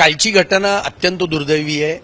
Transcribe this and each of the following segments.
कालची घटना अत्यंत दुर्दैवी आहे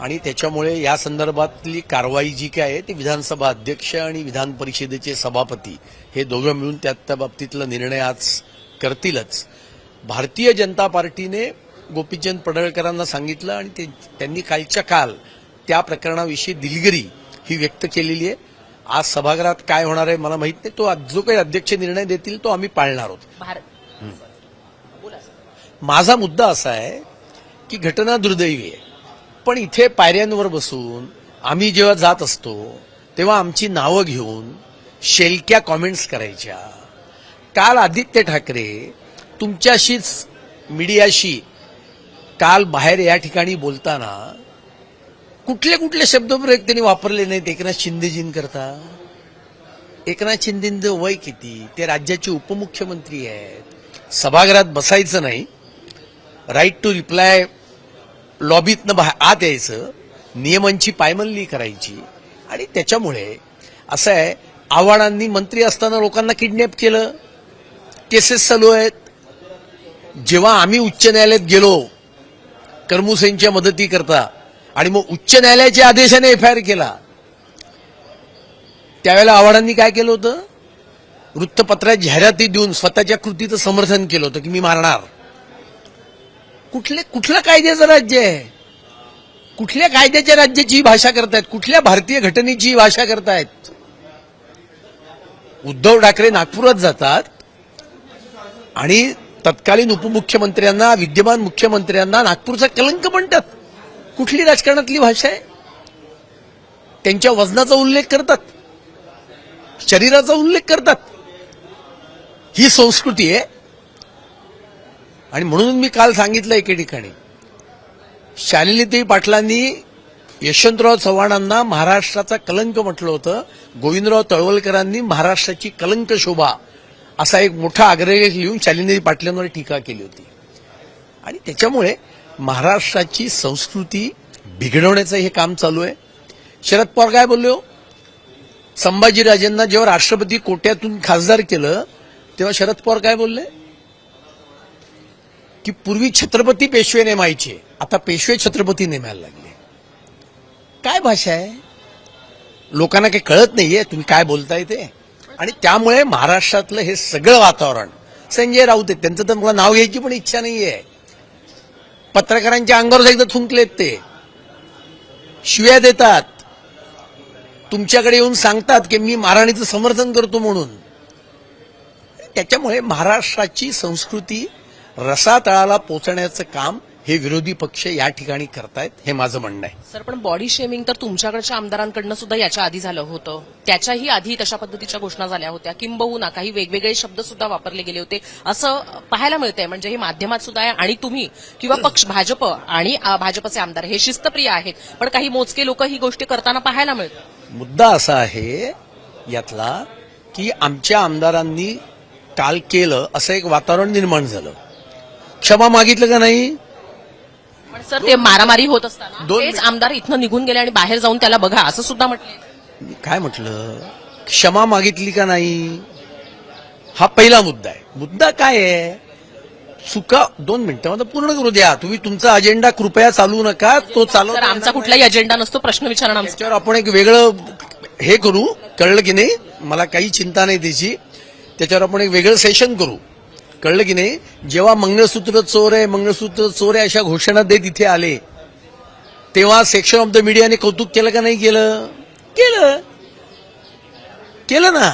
आणि त्याच्यामुळे या संदर्भातली कारवाई जी काय आहे ती विधानसभा अध्यक्ष आणि विधान परिषदेचे सभापती हे दोघं मिळून त्या त्या बाबतीतला निर्णय आज करतीलच. भारतीय जनता पार्टीने गोपीचंद पडळकरांना सांगितलं आणि ते त्यांनी कालच्या काल त्या प्रकरणाविषयी दिलगिरी ही व्यक्त केलेली आहे. आज सभागृहात काय होणार आहे मला माहीत नाही. तो आज जो काही अध्यक्ष निर्णय देतील तो आम्ही पाळणार आहोत. माझा मुद्दा असा आहे की घटना दुर्दैवी आहे. पण इथे पायऱ्यांवर बसून आम्ही जेव्हा जात असतो तेव्हा आमची नावं घेऊन शेलक्या कॉमेंट्स करायच्या. काल आदित्य ठाकरे तुमच्याशीच मीडियाशी काल बाहेर या ठिकाणी बोलताना कुठले कुठले शब्दप्रयोग त्यांनी वापरले नाहीत? एकनाथ शिंदेजीं करता. एकनाथ शिंदेचं वय किती? ते राज्याचे उपमुख्यमंत्री आहेत. सभागृहात बसायचं नाही. राईट टू रिप्लाय लॉबीतनं बाहेर आत यायचं नियमांची पायमल्ली करायची. आणि त्याच्यामुळे असं आहे आव्हाडांनी मंत्री असताना लोकांना किडनॅप केलं. केसेस चालू आहेत. जेव्हा आम्ही उच्च न्यायालयात गेलो करमुसेंच्या मदतीकरता आणि मग उच्च न्यायालयाच्या आदेशाने एफ आय आर केला त्यावेळेला आव्हाडांनी काय केलं होतं? वृत्तपत्रात जाहिराती देऊन स्वतःच्या कृतीचं समर्थन केलं होतं की मी मारणार. कुठले कुठलं कायद्याचं राज्य आहे? कुठल्या कायद्याच्या राज्याची ही भाषा करतायत? कुठल्या भारतीय घटनेची ही भाषा करतायत? उद्धव ठाकरे नागपुरात जातात आणि तत्कालीन उपमुख्यमंत्र्यांना विद्यमान मुख्यमंत्र्यांना नागपूरचा कलंक म्हणतात. कुठली राजकारणातली भाषा आहे? त्यांच्या वजनाचा उल्लेख करतात. शरीराचा उल्लेख करतात. ही संस्कृती आहे. आणि म्हणून मी काल सांगितलं एके ठिकाणी. शालिनीताई पाटलांनी यशवंतराव चव्हाणांना महाराष्ट्राचा कलंक म्हटलं होतं. गोविंदराव तळवलकरांनी महाराष्ट्राची कलंक शोभा असा एक मोठा आग्रह लिहून शालिनीताई पाटलांवर टीका केली होती. आणि त्याच्यामुळे महाराष्ट्राची संस्कृती बिघडवण्याचं हे काम चालू आहे. शरद पवार काय बोलले हो? संभाजीराजेंना जेव्हा राष्ट्रपती कोट्यातून खासदार केलं तेव्हा शरद पवार काय बोलले? की पूर्वी छत्रपती पेशवे नेमायचे. आता पेशवे छत्रपती नेमायला लागले. काय भाषा आहे? लोकांना काही कळत नाहीये तुम्ही काय बोलताय ते? आणि त्यामुळे महाराष्ट्रातलं हे सगळं वातावरण संजय राऊत आहेत त्यांचं तर मला नाव घ्यायची पण इच्छा नाहीये. पत्रकारांच्या अंगावर एकदा थुंकलेत ते. शिव्या देतात. तुमच्याकडे येऊन सांगतात की मी महाराणीचं समर्थन करतो म्हणून. त्याच्यामुळे महाराष्ट्राची संस्कृती रसातळाला पोचण्याचं काम हे विरोधी पक्ष या ठिकाणी करतायत हे माझं म्हणणं आहे. सर पण बॉडी शेमिंग तर तुमच्याकडच्या आमदारांकडनं सुद्धा याच्या आधी झालं होतं. त्याच्याही आधी तशा पद्धतीच्या घोषणा झाल्या होत्या. किंबहुना काही वेगवेगळे शब्द सुद्धा वापरले गेले होते. असं पाहायला मिळतंय म्हणजे हे माध्यमात सुद्धा आहे आणि तुम्ही किंवा पक्ष भाजप आणि भाजपचे आमदार हे शिस्तप्रिय आहेत. पण काही मोजके लोक ही गोष्टी करताना पाहायला मिळतात मुद्दा असा आहे यातला की आमच्या आमदारांनी काल केलं असं एक वातावरण निर्माण झालं. क्षमा मागितलं का नाही? पण सर ते मारामारी होत असताना दोन तेच आमदार इथनं निघून गेले आणि बाहेर जाऊन त्याला बघा असं सुद्धा म्हटलं. मी काय म्हटलं? क्षमा मागितली का नाही? हा पहिला मुद्दा आहे. मुद्दा काय आहे? चुका दोन मिनिटं मला पूर्ण करू द्या. तुम्ही तुमचा अजेंडा कृपया चालू नका. तो चालू आमचा कुठलाही अजेंडा नसतो प्रश्न विचारणं आमचं. त्याच्यावर आपण एक वेगळं हे करू. कळलं की नाही? मला काही चिंता नाही त्याची. त्याच्यावर आपण एक वेगळं सेशन करू. कळलं की नाही? जेव्हा मंगळसूत्र चोर आहे मंगळसूत्र चोर आहे अशा घोषणा देत इथे आले तेव्हा सेक्शन ऑफ द मीडियाने कौतुक केलं का नाही केलं? केलं. केलं ना.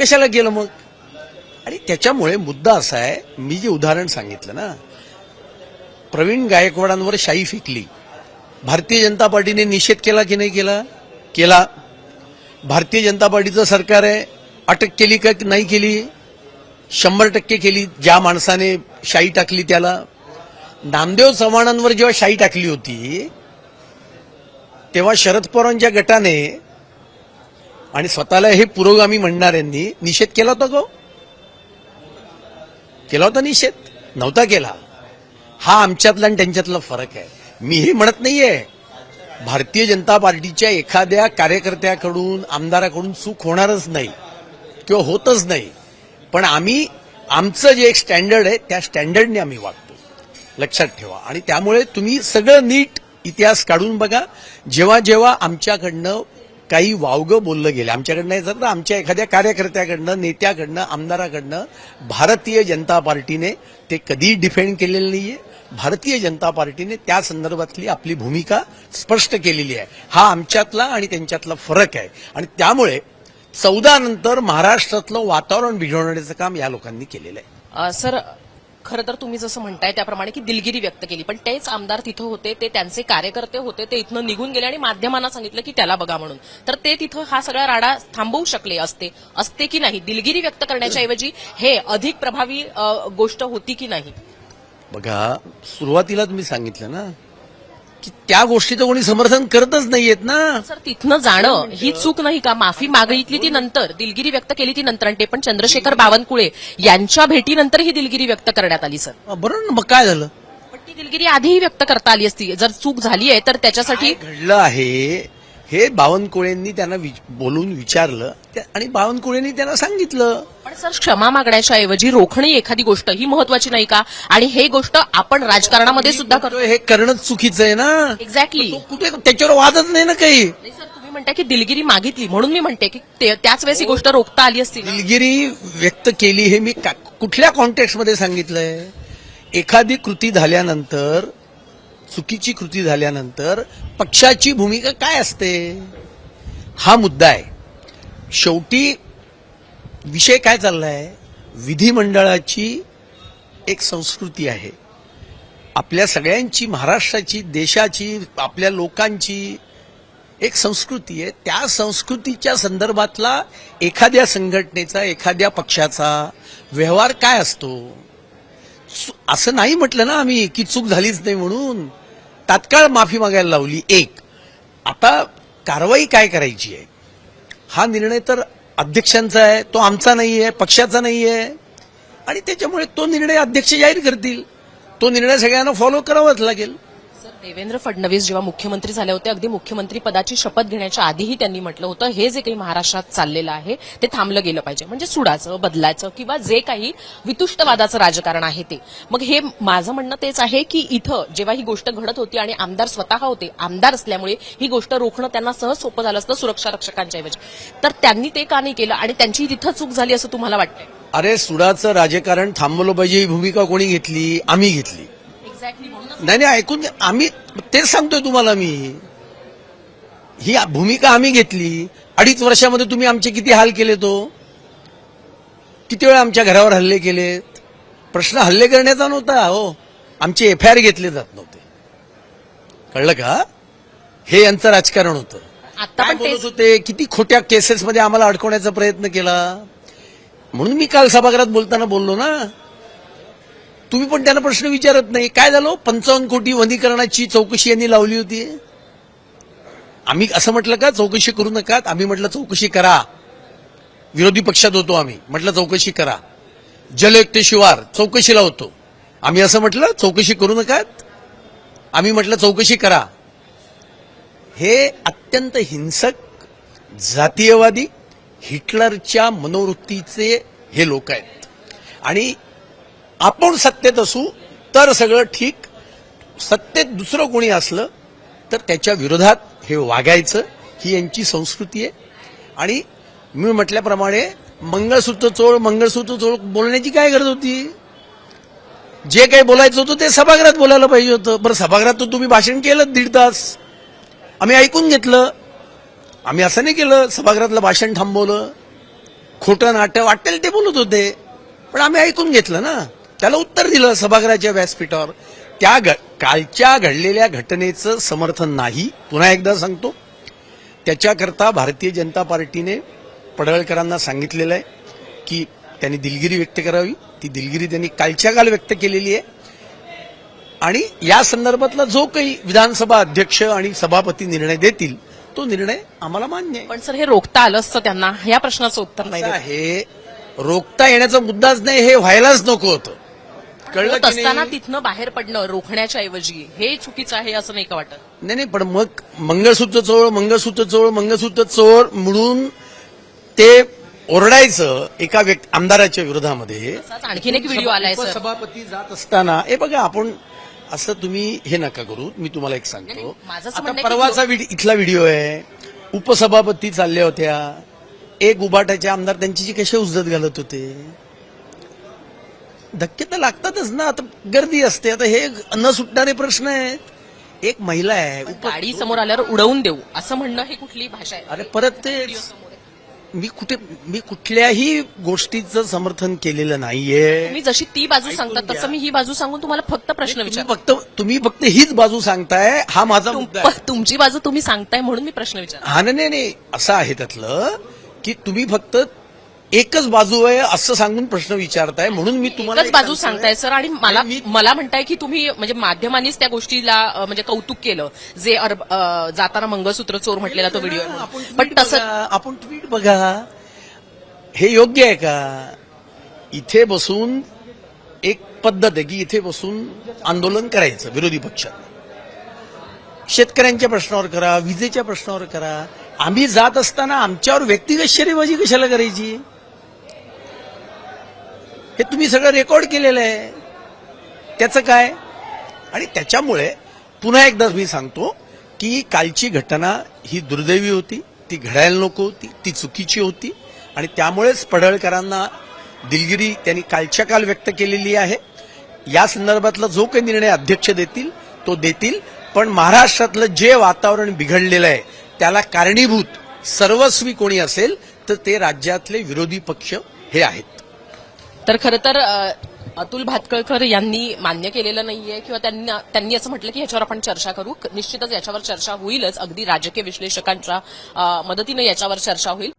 कशाला केलं मग? आणि त्याच्यामुळे मुद्दा असा आहे मी जे उदाहरण सांगितलं ना प्रवीण गायकवाडांवर शाई फेकली. भारतीय जनता पार्टीने निषेध केला की नाही केला? केला. भारतीय जनता पार्टीचं सरकार आहे अटक केली का नाही केली? शंभर टक्के केली. ज्या माणसाने शाई टाकली त्याला. नामदेव चव्हाणांवर जेव्हा शाई टाकली होती तेव्हा शरद पवारांच्या गटाने आणि स्वतःला हे पुरोगामी म्हणणाऱ्यांनी निषेध केला होता गो. केला होता निषेध? नव्हता केला. हा आमच्यातला आणि त्यांच्यातला फरक आहे. मी हे म्हणत नाहीये. भारतीय जनता पार्टीच्या एखाद्या कार्यकर्त्याकडून आमदाराकडून चूक होणारच नाही किंवा होतच नाही. पण आम्ही आमचं जे एक स्टँडर्ड आहे त्या स्टँडर्डने आम्ही वागतो. लक्षात ठेवा. आणि त्यामुळे तुम्ही सगळं नीट इतिहास काढून बघा. जेव्हा जेव्हा आमच्याकडनं काही वावगं बोललं गेलं आमच्याकडनं याचा तर आमच्या एखाद्या कार्यकर्त्याकडनं नेत्याकडनं आमदाराकडनं भारतीय जनता पार्टीने ते कधीही डिफेंड केलेलं नाहीये. भारतीय जनता पार्टीने त्या संदर्भातली आपली भूमिका स्पष्ट केलेली आहे. हा आमच्यातला आणि त्यांच्यातला फरक आहे. आणि त्यामुळे चौदा नंतर महाराष्ट्रातलं वातावरण बिघडवण्याचं काम या लोकांनी केलेलं आहे. सर खरं तर तुम्ही जसं म्हणताय त्याप्रमाणे की दिलगिरी व्यक्त केली पण तेच आमदार तिथं होते ते त्यांचे कार्यकर्ते होते ते इथनं निघून गेले आणि माध्यमांना सांगितलं की त्याला बघा म्हणून. तर ते तिथं हा सगळा राडा थांबवू शकले असते असते की नाही? दिलगिरी व्यक्त करण्याच्या ऐवजी हे अधिक प्रभावी गोष्ट होती की नाही? बघा सुरुवातीला तुम्ही सांगितलं ना की त्या गोष्टीचं कोणी समर्थन करतच नाहीयेत ना. सर तिथनं जाणं ही चूक नाही का? माफी मागितली ती नंतर दिलगिरी व्यक्त केली ती नंतर आणि ते पण चंद्रशेखर बावनकुळे यांच्या भेटीनंतर ही दिलगिरी व्यक्त करण्यात आली सर. बरं ना मग काय झालं? पण ती दिलगिरी आधीही व्यक्त करता आली असती. जर चूक झाली आहे तर त्याच्यासाठी घडलं आहे? हे बावनकुळेंनी त्यांना बोलून विचारलं आणि बावनकुळेंनी त्यांना सांगितलं. पण सर क्षमा मागण्याच्या ऐवजी रोखणी एखादी गोष्ट ही महत्वाची नाही का? आणि हे गोष्ट आपण राजकारणामध्ये सुद्धा करतो हे करणंच चुकीचं आहे ना. एक्झॅक्टली तो कुठे त्याच्यावर वादच नाही ना काही. नाही सर तुम्ही म्हणता की दिलगिरी मागितली. म्हणून मी म्हणते की ते- त्याच वेळेस ही गोष्ट रोखता आली असती ना. दिलगिरी व्यक्त केली हे मी का- कुठल्या कॉन्टेक्स्टमध्ये सांगितलंय? एखादी कृती झाल्यानंतर चुकीची कृती झाल्यानंतर पक्षाची भूमिका काय असते? हा मुद्दा आहे. शेवटी विषय काय चाललाय? विधिमंडळाची एक संस्कृती आहे. आपल्या सगळ्यांची महाराष्ट्राची देशाची आपल्या लोकांची एक संस्कृती आहे. त्या संस्कृतीच्या संदर्भातला एखाद्या संघटनेचा एखाद्या पक्षाचा व्यवहार काय असतो? असं नाही म्हटलं ना आम्ही की चूक झालीच नाही म्हणून. तात्काळ माफी मागायला लावली एक. आता कारवाई काय करायची आहे? हा निर्णय तर अध्यक्षांचा आहे तो आमचा नाही आहे पक्षाचा नाही आहे. आणि त्याच्यामुळे तो निर्णय अध्यक्ष जाहीर करतील. तो निर्णय सगळ्यांना फॉलो करावाच लागेल. देवेंद्र फडणवीस जेव्हा मुख्यमंत्री झाले होते अगदी मुख्यमंत्री पदाची शपथ घेण्याच्या आधीही त्यांनी म्हटलं होतं हे जे काही महाराष्ट्रात चाललेलं आहे ते थांबलं गेलं पाहिजे. म्हणजे सुडाचं बदलायचं किंवा जे काही वितुष्टवादाचं राजकारण आहे ते. मग हे माझं म्हणणं तेच आहे की इथं जेव्हा ही गोष्ट घडत होती आणि आमदार स्वतः होते आमदार असल्यामुळे ही गोष्ट रोखणं त्यांना सहज सोपं झालं असतं सुरक्षा रक्षकांच्या ऐवजी तर त्यांनी ते का नाही केलं आणि त्यांची तिथं चूक झाली असं तुम्हाला वाटतंय? अरे सुडाचं राजकारण थांबवलं पाहिजे ही भूमिका कोणी घेतली? आम्ही घेतली. नाही नाही ऐकून. आम्ही तेच सांगतोय तुम्हाला मी. ही भूमिका आम्ही घेतली. अडीच वर्षामध्ये तुम्ही आमचे किती हाल केले तो? किती वेळा आमच्या घरावर हल्ले केलेत प्रश्न हल्ले करण्याचा नव्हता हो. आमचे एफ आय आर घेतले जात नव्हते. कळलं का? हे यांचं राजकारण होतं. आता बोलत होते? किती खोट्या केसेसमध्ये आम्हाला अडकवण्याचा प्रयत्न केला? म्हणून मी काल सभागृहात बोलताना बोललो ना. तुम्ही पण त्यांना प्रश्न विचारत नाही. काय झालं? पंचावन्न कोटी वनीकरणाची चौकशी यांनी लावली होती. आम्ही असं म्हटलं का चौकशी करू नका? आम्ही म्हटलं चौकशी करा. विरोधी पक्षात होतो आम्ही. म्हटलं चौकशी करा. जलयुक्त शिवार चौकशीला होतो. आम्ही असं म्हटलं चौकशी करू नका? आम्ही म्हटलं चौकशी करा. हे अत्यंत हिंसक जातीयवादी हिटलरच्या मनोवृत्तीचे हे लोक आहेत. आणि आपण सत्तेत असू तर सगळं ठीक. सत्तेत दुसरं कोणी असलं तर त्याच्या विरोधात हे वागायचं ही यांची संस्कृती आहे. आणि मी म्हटल्याप्रमाणे मंगळसूत्र चोळ मंगळसूत्र चोळ बोलण्याची काय गरज होती? जे काही बोलायचं होतं ते सभागृहात बोलायला पाहिजे होतं. बरं सभागृहात तर तुम्ही भाषण केलं दीड तास. आम्ही ऐकून घेतलं. आम्ही असं नाही केलं सभागृहातलं भाषण थांबवलं. खोटं नाटक वाटेल ते बोलत होते. पण आम्ही ऐकून घेतलं ना. त्याला उत्तर दिलं सभागृहाच्या व्यासपीठावर. त्या घ कालच्या घडलेल्या घटनेचं समर्थन नाही पुन्हा एकदा सांगतो. त्याच्याकरता भारतीय जनता पार्टीने पडळकरांना सांगितलेलं आहे की त्यांनी दिलगिरी व्यक्त करावी. ती दिलगिरी त्यांनी कालच्या काल व्यक्त केलेली आहे. आणि या संदर्भातला जो काही विधानसभा अध्यक्ष आणि सभापती निर्णय देतील तो निर्णय आम्हाला मान्य आहे. पण सर हे रोखता आलं असतं त्यांना? या प्रश्नाचं उत्तर नाही. आहे रोखता येण्याचा मुद्दाच नाही हे व्हायलाच नको होतं. कळलं होत की असताना नाही? तिथनं बाहेर पडणं रोखण्याच्या ऐवजी. हे चुकीचं आहे असं नाही का वाटत? नाही नाही पण मग मंगळसूत्र चोळ मंगळसूत्र चोळ मंगळसूत्र चोळ म्हणून ते ओरडायचं एका व्यक्ती आमदाराच्या विरोधामध्ये. आणखीन एक व्हिडिओ आलाय सर. सभापती जात असताना हे बघा आपण असं तुम्ही हे नका करू मी तुम्हाला एक सांगतो. नाही, माझं असं आता म्हणणं आहे की परवाचा व्हिडिओ इथला व्हिडिओ आहे उपसभापती चालल्या होत्या एक उबाटाचे आमदार त्यांची कसे उजत घालत होते? धक्के तर लागतातच ना. आता गर्दी असते. आता हे न सुटणारे प्रश्न आहेत. एक महिला आहे. उप- गाडी समोर आल्यावर उडवून देऊ. असं म्हणणं ही कुठली भाषा आहे? अरे परत ते मी कुठे मी कुठल्याही गोष्टीचं समर्थन केलेलं नाहीये. तुम्ही जशी ती बाजू ऐकून सांगता घ्या. तसं मी ही बाजू सांगून तुम्हाला फक्त प्रश्न तुम्ही विचार फक्त तुम्ही फक्त हीच बाजू सांगताय. हा माझा मुद्दा आहे. तुमची बाजू तुम्ही सांगताय म्हणून मी प्रश्न विचार हा नाही, नाही नाही. असं आहे त्यातलं की तुम्ही फक्त एकच बाजू आहे असं सांगून प्रश्न विचारताय म्हणून मी तुम्हाला एकच बाजू सांगतोय. सर आणि मला मला म्हणताय की तुम्ही म्हणजे माध्यमांनीच त्या गोष्टीला म्हणजे कौतुक केलं जे जाताना मंगळसूत्र चोर म्हटलेला तो व्हिडिओ. पण तसं आपण ट्विट बघा. हे योग्य आहे का? इथे बसून एक पद्धत आहे की इथे बसून आंदोलन करायचं विरोधी पक्षात शेतकऱ्यांच्या प्रश्नावर करा विजेच्या प्रश्नावर करा. आम्ही जात असताना आमच्यावर व्यक्तिगत शरीबाजी कशाला करायची? हे तुम्ही सगळं रेकॉर्ड केलेलं आहे. त्याचं काय? आणि त्याच्यामुळे पुन्हा एकदा मी सांगतो की कालची घटना ही दुर्दैवी होती ती घडायला नको होती ती चुकीची होती आणि त्यामुळेच पडळकरांना दिलगिरी त्यांनी कालच्या काल व्यक्त केलेली आहे. या संदर्भातला जो काही निर्णय अध्यक्ष देतील तो देतील. पण महाराष्ट्रातलं जे वातावरण बिघडलेलं आहे त्याला कारणीभूत सर्वस्वी कोणी असेल तर ते राज्यातले विरोधी पक्ष हे आहेत. तर खरं तर अतुल भातकळकर यांनी मान्य केलेलं नाहीये किंवा त्यांना त्यांनी असं म्हटलं की याच्यावर आपण चर्चा करू. निश्चितच याच्यावर चर्चा होईलच. अगदी राजकीय विश्लेषकांच्या मदतीनं याच्यावर चर्चा होईल.